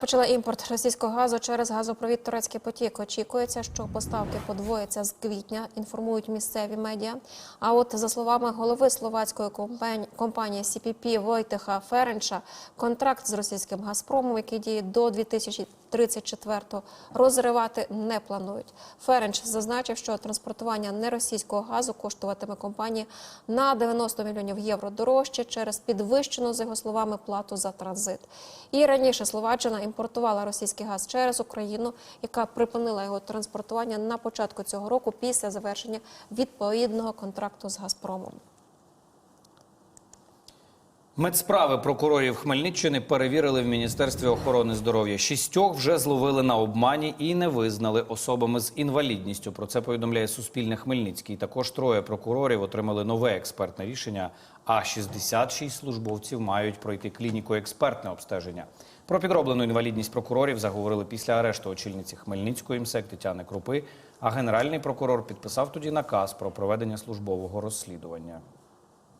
Почала імпорт російського газу через газопровід Турецький потік. Очікується, що поставки подвояться з квітня. Інформують місцеві медіа. А от за словами голови словацької компані- компанії CPP Войтеха Ференча, контракт з російським Газпромом, який діє до 2034-го, розривати не планують. Ференч зазначив, що транспортування неросійського газу коштуватиме компанії на 90 мільйонів євро дорожче через підвищену, за його словами, плату за транзит. І раніше Словаччина імпортувала російський газ через Україну, яка припинила його транспортування на початку цього року після завершення відповідного контракту з Газпромом. Медсправи прокурорів Хмельниччини перевірили в Міністерстві охорони здоров'я. Шістьох вже зловили на обмані і не визнали особами з інвалідністю. Про це повідомляє Суспільне Хмельницький. Також троє прокурорів отримали нове експертне рішення. А 66 службовців мають пройти клініку експертне обстеження. Про підроблену інвалідність прокурорів заговорили після арешту очільниці Хмельницької МСЕК Тетяни Крупи. А генеральний прокурор підписав тоді наказ про проведення службового розслідування.